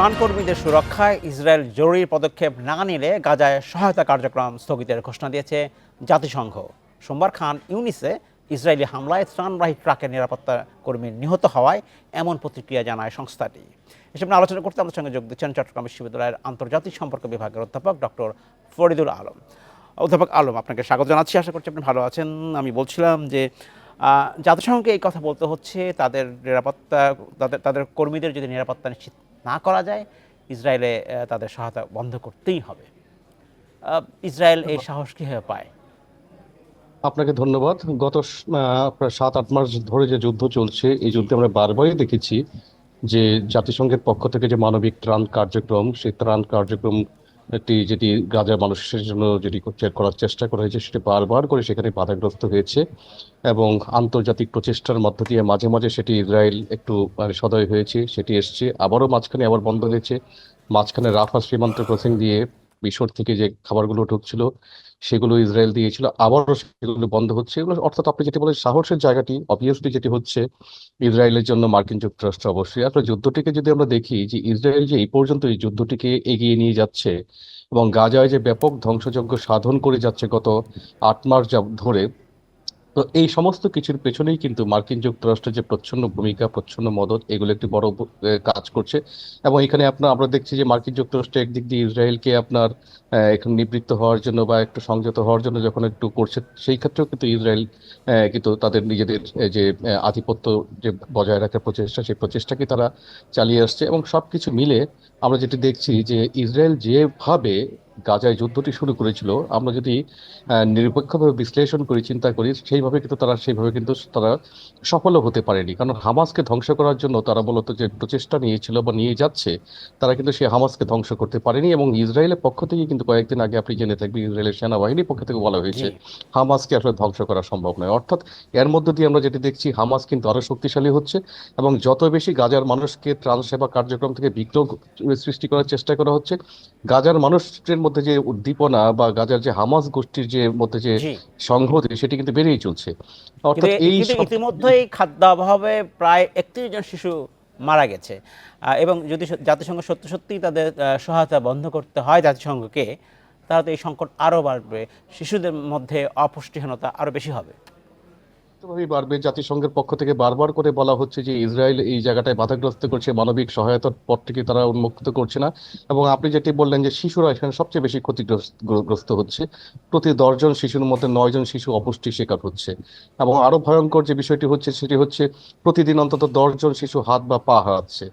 ত্রাণকর্মীদের সুরক্ষায় ইসরায়েল জরুরি পদক্ষেপ না নিলে গাজায় সহায়তা কার্যক্রম স্থগিতের ঘোষণা দিয়েছে জাতিসংঘ। সোমবার খান ইউনিসে ইসরায়েলি হামলায় ত্রাণবাহী ট্রাকের নিরাপত্তা কর্মী নিহত হওয়ায় এমন প্রতিক্রিয়া জানায় সংস্থাটি। এসব নিয়ে আলোচনা করতে আমাদের সঙ্গে যোগ দিচ্ছেন চট্টগ্রাম বিশ্ববিদ্যালয়ের আন্তর্জাতিক সম্পর্ক বিভাগের অধ্যাপক ডক্টর ফরিদুল আলম। অধ্যাপক আলম, আপনাকে স্বাগত জানাচ্ছি। আশা করছি আপনি ভালো আছেন। আমি বলছিলাম যে জাতিসংঘকে এই কথা বলতে হচ্ছে, তাদের নিরাপত্তা, তাদের তাদের কর্মীদের যদি নিরাপত্তা নিশ্চিত না করা যায় ইসরায়েলে তাদের সহায়তা বন্ধ করতেই হবে। ইসরায়েল এই সাহস কীভাবে পায়? আপনাকে ধন্যবাদ। গত প্রায় সাত আট মাস ধরে যে যুদ্ধ চলছে এই যুদ্ধে আমরা বারবারই দেখেছি যে জাতিসংঘের পক্ষ থেকে যে মানবিক ত্রাণ কার্যক্রম সেই ত্রাণ কার্যক্রম একটি যেটি গাজার মানুষের জন্য যেটি করার চেষ্টা করা হয়েছে, সেটি বারবার করে সেখানে বাধাগ্রস্ত হয়েছে এবং আন্তর্জাতিক প্রচেষ্টার মধ্য দিয়ে মাঝে মাঝে সেটি ইসরায়েল একটু মানে সদয় হয়েছে, সেটি এসছে। আবারও মাঝখানে আবার বন্ধ হয়েছে। মাঝখানে রাফা সীমান্ত ক্রসিং দিয়ে মিশর থেকে যে খাবারগুলো ঢুকছিল সেগুলো ইসরায়েল দিয়েছিল, আবারও সেগুলো বন্ধ হচ্ছে। এগুলো অর্থাৎ আপনি যেটি বলেন, সাহসের জায়গাটি অবভিয়াসলি যেটি হচ্ছে ইসরায়েলের জন্য মার্কিন যুক্তরাষ্ট্র অবশ্যই। আসলে যুদ্ধটিকে যদি আমরা দেখি, যে ইসরায়েল যে এই পর্যন্ত এই যুদ্ধটিকে এগিয়ে নিয়ে যাচ্ছে এবং গাজায় যে ব্যাপক ধ্বংসযজ্ঞ সাধন করে যাচ্ছে গত আট মাস ধরে তো এই সমস্ত কিছুর পেছনেই কিন্তু মার্কিন যুক্তরাষ্ট্রের যে প্রচ্ছন্ন ভূমিকা, প্রচ্ছন্ন মদত, এগুলো একটি বড় কাজ করছে। এবং এখানে আপনার, আমরা দেখছি যে মার্কিন যুক্তরাষ্ট্র একদিক দিয়ে ইসরায়েলকে আপনার এখন নিবৃত্ত হওয়ার জন্য বা একটু সংযত হওয়ার জন্য যখন একটু করছে, সেই ক্ষেত্রেও কিন্তু ইসরায়েল কিন্তু তাদের নিজেদের যে আধিপত্য যে বজায় রাখার প্রচেষ্টা, সেই প্রচেষ্টাকে তারা চালিয়ে আসছে। এবং সব কিছু মিলে আমরা যেটি দেখছি যে ইসরায়েল যেভাবে গাজায় যুদ্ধটি শুরু করেছিল আমরা যদি নিরপেক্ষভাবে বিশ্লেষণ করি চিন্তা করি সেইভাবে কিন্তু তারা সেইভাবে কিন্তু তারা সফলও হতে পারেনি। কারণ হামাসকে ধ্বংস করার জন্য তারা মূলত যে প্রচেষ্টা নিয়েছিল বা নিয়ে যাচ্ছে তারা কিন্তু সেই হামাসকে ধ্বংস করতে পারেনি এবং ইসরায়েলের পক্ষ থেকে কিন্তু কয়েকদিন আগে আপনি জেনে থাকবেন ইসরায়েলের সেনাবাহিনীর পক্ষ থেকে বলা হয়েছে হামাসকে আসলে ধ্বংস করা সম্ভব নয়। অর্থাৎ এর মধ্য দিয়ে আমরা যেটি দেখছি হামাস কিন্তু আরও শক্তিশালী হচ্ছে এবং যত বেশি গাজার মানুষকে ত্রাণ সেবা কার্যক্রম থেকে বিক্ষোভ সৃষ্টি করার চেষ্টা করা হচ্ছে। গাজার মানুষের মধ্যে যে উদ্দীপনা বা গাজার যে হামাস গোষ্ঠীর যে মধ্যে যে সংহতি সেটি কিন্তু বেড়েই চলছে। অর্থাৎ এই সব ইতিমধ্যেই খাদ্য অভাবে প্রায় একত্রিশ জন শিশু মারা গেছে। এবং যদি জাতিসংঘ সত্যি সত্যিই তাদের সহায়তা বন্ধ করতে হয় জাতিসংঘকে তাহলে এই সংকট আরও বাড়বে। শিশুদের মধ্যে অপুষ্টিহীনতা আরও বেশি হবে। ভাবেই বাড়বে জাতিসংঘের পক্ষ থেকে বারবার করে বলা হচ্ছে যে ইসরায়েল এই জায়গাটায় বাধাগ্রস্ত করছে, মানবিক সহায়তার পর থেকে তারা উন্মুক্ত করছে না। এবং আপনি যেটি বললেন যে শিশুরা এখানে সবচেয়ে বেশি ক্ষতিগ্রস্ত গ্রস্ত হচ্ছে, প্রতি দশজন শিশুর মধ্যে নয় জন শিশু অপুষ্টি শিকার হচ্ছে। এবং আরও ভয়ঙ্কর যে বিষয়টি হচ্ছে, সেটি হচ্ছে প্রতিদিন অন্তত দশজন শিশু হাত বা পা হারাচ্ছে।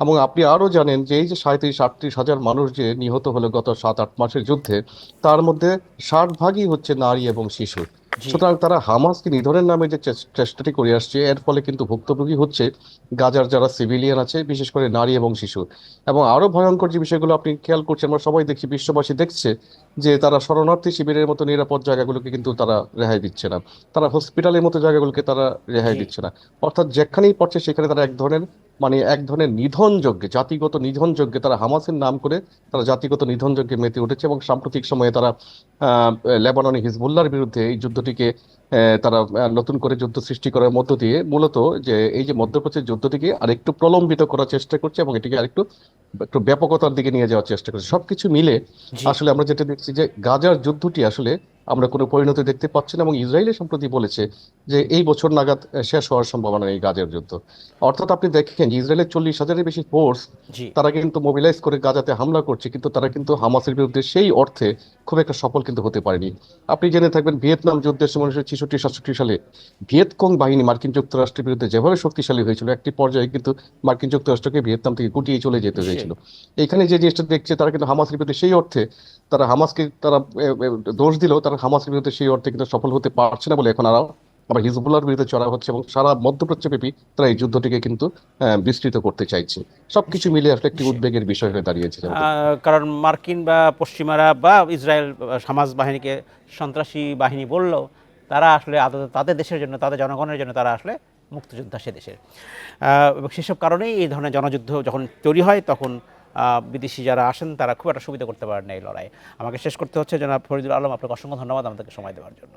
এবং আপনি আরও জানেন যে এই যে সাঁত্রিশ, আটত্রিশ হাজার মানুষ যে নিহত হলো গত সাত, আট মাসের যুদ্ধে, তার মধ্যে ষাট ভাগই হচ্ছে নারী এবং শিশু। সুতরাং তারা হামাসকে নিধনের নামে যে চেষ্টাটি করে আসছে এর ফলে কিন্তু ভুক্তভোগী হচ্ছে গাজার যারা সিভিলিয়ান আছে বিশেষ করে নারী এবং শিশু। এবং আরও ভয়ঙ্কর যে বিষয়গুলো আপনি খেয়াল করছেন আমরা সবাই দেখছি বিশ্ববাসী দেখছে যে তারা শরণার্থী শিবিরের মতো নিরাপদ জায়গাগুলোকে কিন্তু তারা রেহাই দিচ্ছে না। তারা হসপিটালের মতো জায়গাগুলোকে তারা রেহাই দিচ্ছে না। অর্থাৎ যেখানেই পড়ছে সেখানে তারা এক ধরনের মানে এক ধরনের নিধন যজ্ঞে জাতিগত নিধন যজ্ঞে তারা হামাসের নাম করে তারা জাতিগত নিধন যজ্ঞে মেতে উঠেছে এবং সাম্প্রতিক সময়ে তারা আহ লেবাননে হিজবুল্লাহর বিরুদ্ধে এই যুদ্ধটিকে আহ, তারা নতুন করে যুদ্ধ সৃষ্টি করার মধ্য দিয়ে মূলত যে এই যে মধ্যপ্রাচ্যের যুদ্ধটিকে আরেকটু প্রলম্বিত করার চেষ্টা করছে এবং এটিকে আরেকটু একটু ব্যাপকতার দিকে নিয়ে যাওয়ার চেষ্টা করছে। সবকিছু মিলে আসলে আমরা যেটা দেখছি যে গাজার যুদ্ধটি আসলে আমরা কোনো পরিণতি দেখতে পাচ্ছি না এবং ইসরায়েলের সম্প্রতি বলেছে যে এই বছর নাগাদ শেষ হওয়ার সম্ভাবনা নেই গাজার যুদ্ধ। অর্থাৎ আপনি দেখেন যে ইসরায়েলের চল্লিশ হাজারের বেশি ফোর্স তারা কিন্তু মোবিলাইজ করে গাজাতে হামলা করছে কিন্তু তারা কিন্তু হামাসের বিরুদ্ধে সেই অর্থে খুব একটা সফল কিন্তু হতে পারেনি। আপনি জেনে থাকবেন ভিয়েতনাম যুদ্ধের সময় উনিশশো ছেষট্টি সাতষট্টি সালে ভিয়েতকং বাহিনী মার্কিন যুক্তরাষ্ট্রের বিরুদ্ধে যেভাবে শক্তিশালী হয়েছিল একটি পর্যায়ে কিন্তু মার্কিন যুক্তরাষ্ট্রকে ভিয়েতনাম থেকে গুটিয়ে চলে যেতে হয়েছিল। এখানে যে জিনিসটা দেখছে তারা কিন্তু হামাসের বিরুদ্ধে সেই অর্থে তারা হামাসকে তারা দোষ দিলেও তারা হামাসের বিরুদ্ধে সেই অর্থে কিন্তু সফল হতে পারছে না বলে এখন আর আবার হিজবুল্লাহর বিরুদ্ধে চড়া হচ্ছে এবং সারা মধ্যপ্রাচ্যব্যাপী তারা এই যুদ্ধটিকে কিন্তু বিস্তৃত করতে চাইছে। সবকিছু মিলে আসলে একটি উদ্বেগের বিষয় হয়ে দাঁড়িয়েছে কারণ মার্কিন বা পশ্চিমারা বা ইসরায়েল সমাজ বাহিনীকে সন্ত্রাসী বাহিনী বললেও তারা আসলে তাদের দেশের জন্য তাদের জনগণের জন্য তারা আসলে মুক্তিযোদ্ধা সে দেশের। এবং সেসব কারণেই এই ধরনের জনযুদ্ধ যখন তৈরি হয় তখন বিদেশি যারা আসেন, তারা খুব একটা সুবিধা করতে পারেন এই লড়াই আমাকে শেষ করতে হচ্ছে। জনাব ফরিদুল আলম, আপনাকে অসংখ্য ধন্যবাদ আমাদেরকে সময় দেওয়ার জন্য।